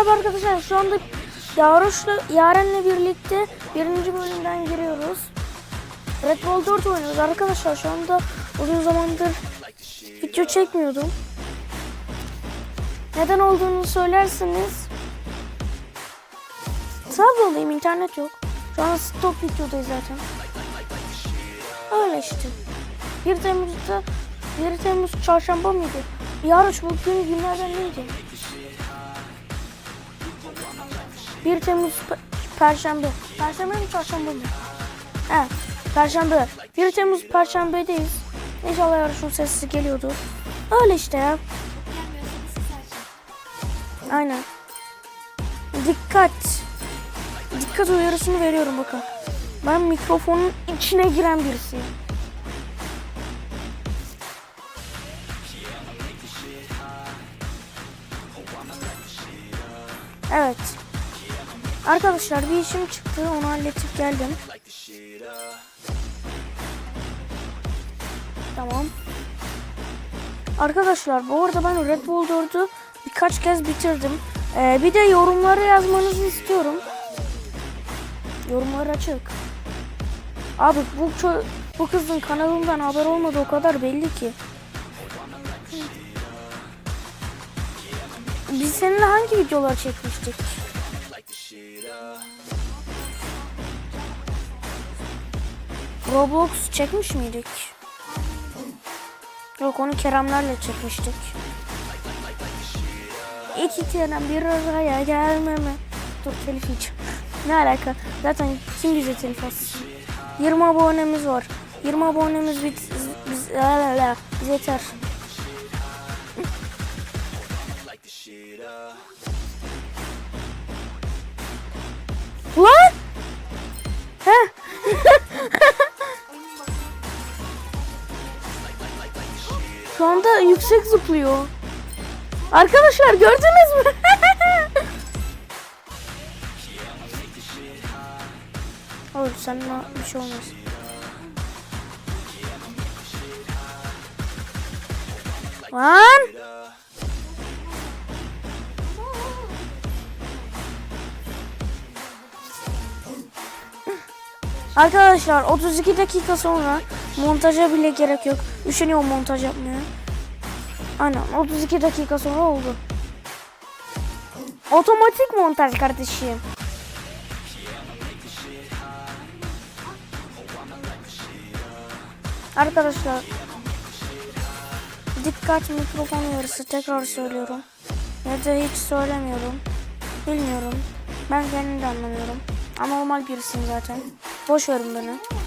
Merhaba arkadaşlar. Şu anda Yaroş'la Yaren'le birlikte birinci bölümden giriyoruz. Red Bull 4 oynuyoruz arkadaşlar. Şu anda uzun zamandır video çekmiyordum. Neden olduğunu söylerseniz Sabredeyim internet yok. Şu an stop videodayız zaten. Öyle işte. 1 Temmuz'da 1 Temmuz çarşamba mıydı? Yaroş bugün günlerden neydi? 1 Temmuz Pe- Perşembe. Perşembe mi çarşamba mı? He, Perşembe. 1 Temmuz Perşembe'deyiz. İnşallah yarışın sesi geliyordu. Öyle işte ya. Aynen. Dikkat. Dikkat uyarısını veriyorum bakın. Ben mikrofonun içine giren birisiyim. Evet. Arkadaşlar bir işim çıktı. Onu halledip geldim. Tamam. Arkadaşlar bu arada ben Red Bull 4'ü birkaç kez bitirdim. Ee, bir de yorumları yazmanızı istiyorum. Yorumlar açık. Abi bu bu kızın kanalından haber olmadı o kadar belli ki. Biz seninle hangi videolar çekmiştik? Roblox çekmiş miydik? Yok onu Keremlerle çekmiştik. İki Kerem bir araya gelmeme. Dur telif yiyeceğim. Ne alaka? Zaten kim bize telif atsın? 20 abonemiz var. 20 abonemiz bit biz la la la biz yeter. Lan! Heh. Şu anda yüksek zıplıyor. Arkadaşlar gördünüz mü? Olur sana bir şey olmaz. Lan! Arkadaşlar 32 dakika sonra montaja bile gerek yok. Üşeniyorum montaj yapmaya. Aynen 32 dakika sonra oldu. Otomatik montaj kardeşim. Arkadaşlar dikkat mikrofon uyarısı tekrar söylüyorum. Ya da hiç söylemiyorum. Bilmiyorum. Ben kendim de anlamıyorum. Ama normal birisiyim zaten. Boş verin beni.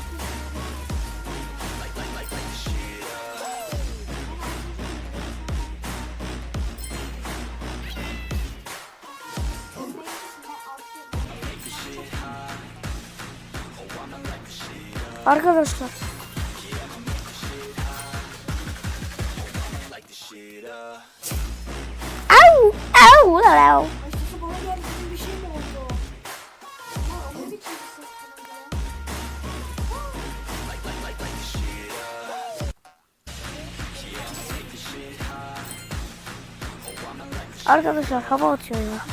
Bir ses kanalı ya? Arkadaşlar hava atıyor ya.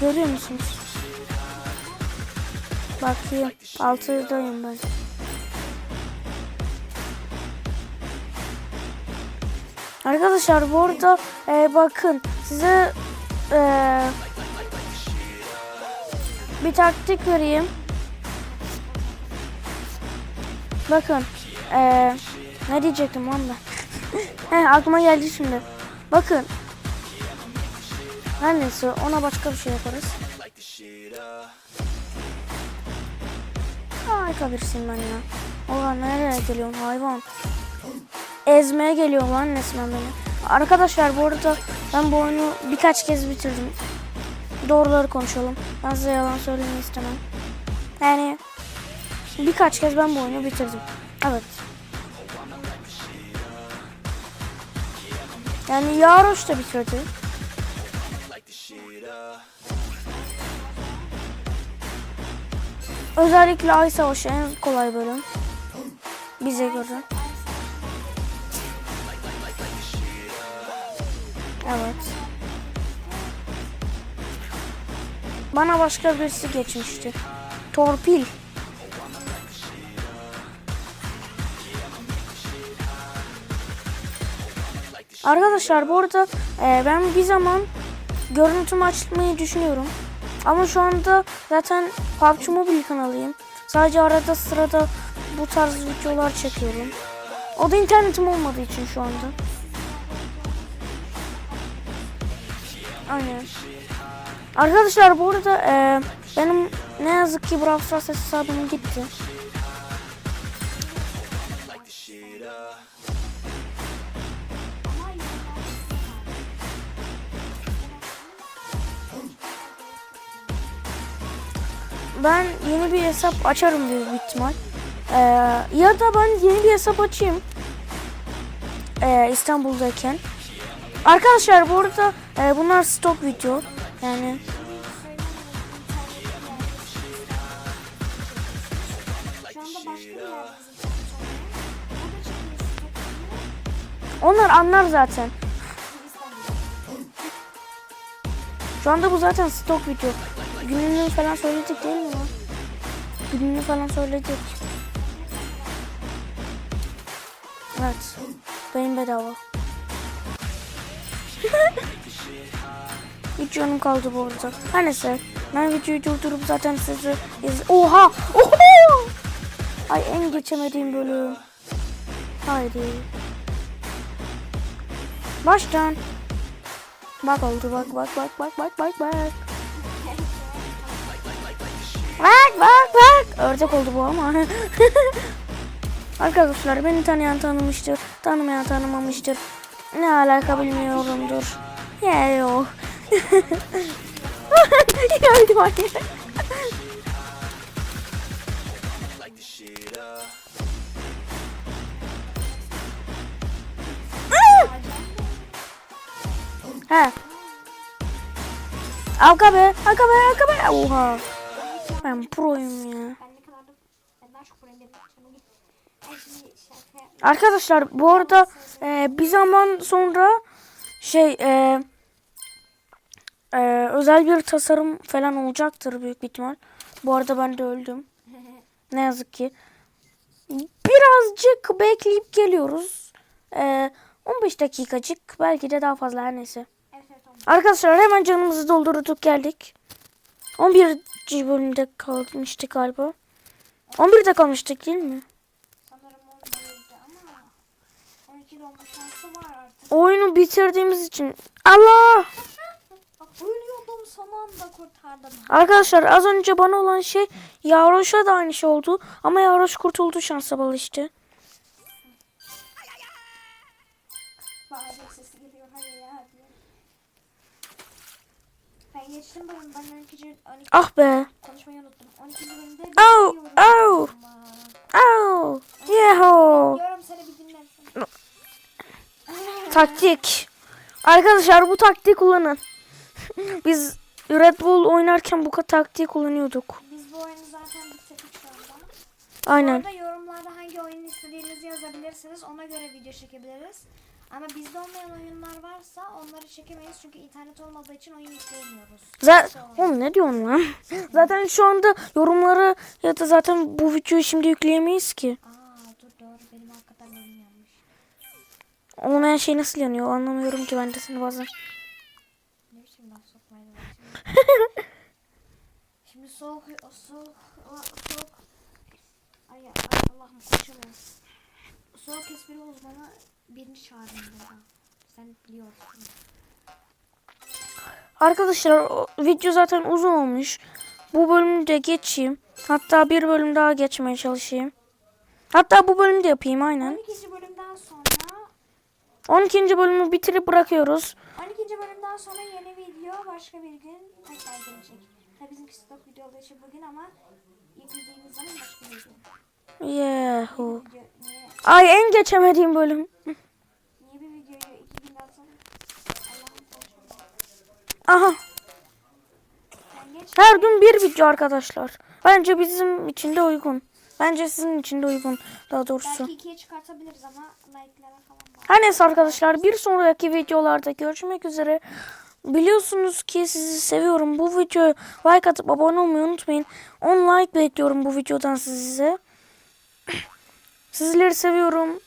Görüyor musunuz? Bakayım. Altıdayım ben. Arkadaşlar bu arada e, bakın size e, bir taktik vereyim. Bakın e, ne diyecektim lan? He aklıma geldi şimdi. Bakın her neyse ona başka bir şey yaparız. Harika birisiyim ben ya. Ulan nereye geliyorsun hayvan? Ezmeye geliyor lan resmen beni. Arkadaşlar bu arada ben bu oyunu birkaç kez bitirdim. Doğruları konuşalım. Ben size yalan söylemeyi istemem. Yani birkaç kez ben bu oyunu bitirdim. Evet. Yani Yaroş da bitirdi. Özellikle Ay Savaşı en kolay bölüm. Bize göre. Bana başka birisi geçmişti. Torpil. Arkadaşlar bu arada e, ben bir zaman görüntümü açmayı düşünüyorum. Ama şu anda zaten PUBG Mobile kanalıyım. Sadece arada sırada bu tarz videolar çekiyorum. O da internetim olmadığı için şu anda. Aynen. Arkadaşlar bu arada e, benim ne yazık ki Brawl Stars hesabım gitti. Ben yeni bir hesap açarım büyük bir ihtimal. E, ya da ben yeni bir hesap açayım. E, İstanbul'dayken. Arkadaşlar bu arada e, bunlar stok video. Yani onlar anlar zaten. Şu anda bu zaten stok video. Gününü falan söyledik değil mi? Gününü falan söyledik. Evet. Benim bedava. Hiç canım kaldı bu arada. Her neyse. Ben videoyu durdurup zaten sizi iz... Oha! Oha! Ay en geçemediğim bölüm. Haydi. Baştan. Bak oldu bak bak bak bak bak bak bak. Bak bak bak. Ördek oldu bu ama. Arkadaşlar beni tanıyan tanımıştır. Tanımayan tanımamıştır. Ne alaka bilmiyorumdur. Ya yok. Geldi bak. He. Arka be, arka be, arka be. Oha. Ben proyum ya. Arkadaşlar bu arada e, bir zaman sonra şey e, e, özel bir tasarım falan olacaktır büyük bir ihtimal. Bu arada ben de öldüm. Ne yazık ki. Birazcık bekleyip geliyoruz. E, 15 dakikacık belki de daha fazla her neyse. Evet evet tamam. Arkadaşlar hemen canımızı doldurduk geldik. 11. bölümde kalmıştık galiba. 11'de kalmıştık değil mi? Sanırım 11'di ama 12 olma şansı var artık. Oyunu bitirdiğimiz için Allah! Ölüyordum son anda kurtardım. Arkadaşlar az önce bana olan şey Yavroş'a da aynı şey oldu. Ama Yavroş kurtuldu şansa bağlı işte. Bağıracak sesi geliyor hadi ya diye. Ben geçtim bölüm ben 12. 12 Ah be. konuşmayı unuttum. 12. bölümde Au, bitiriyorum au. ama. Au! Yeho! Diyorum seni bir dinlesin. Taktik. Arkadaşlar bu taktiği kullanın. Biz Red Bull oynarken bu taktiği kullanıyorduk. Biz bu oyunu zaten bitirdik şu anda. Aynen. Bu arada yorumlarda hangi oyunu istediğinizi yazabilirsiniz. Ona göre video çekebiliriz. Ama bizde olmayan oyunlar varsa onları çekemeyiz. Çünkü internet olmadığı için oyun yükleyemiyoruz. Zaten oğlum ne diyorsun lan? Zaten şu anda yorumları ya da zaten bu videoyu şimdi yükleyemeyiz ki. Aa dur doğru benim hakikaten oyun yanmış. Olmayan şey nasıl yanıyor anlamıyorum ki ben de seni bazen. Laf sokmaya. Şimdi soğuk soğuk soğuk ay, ay Allah'ım konuşamıyorum. Soğuk espri uzmanı birini çağırdım burada. Sen biliyorsun. Arkadaşlar video zaten uzun olmuş. Bu bölümü de geçeyim. Hatta bir bölüm daha geçmeye çalışayım. Hatta bu bölümü de yapayım aynen. 12. bölümden sonra 12. bölümü bitirip bırakıyoruz. 12. bölümden sonra yeni video başka bir gün tekrar gelecek. Tabii bizimki stok video olduğu için bugün ama yüklediğimiz zaman başka bir gün. Yehu. Ay en geçemediğim bölüm. niye bir videoyu iki Allah'ım konuşuyorum. Aha. Her gün bir video arkadaşlar. Bence bizim için de uygun. Bence sizin için de uygun daha doğrusu. Belki ikiye çıkartabiliriz ama like'lara falan. Her neyse arkadaşlar bir sonraki videolarda görüşmek üzere. Biliyorsunuz ki sizi seviyorum. Bu videoya like atıp abone olmayı unutmayın. 10 like bekliyorum bu videodan size. Sizleri seviyorum.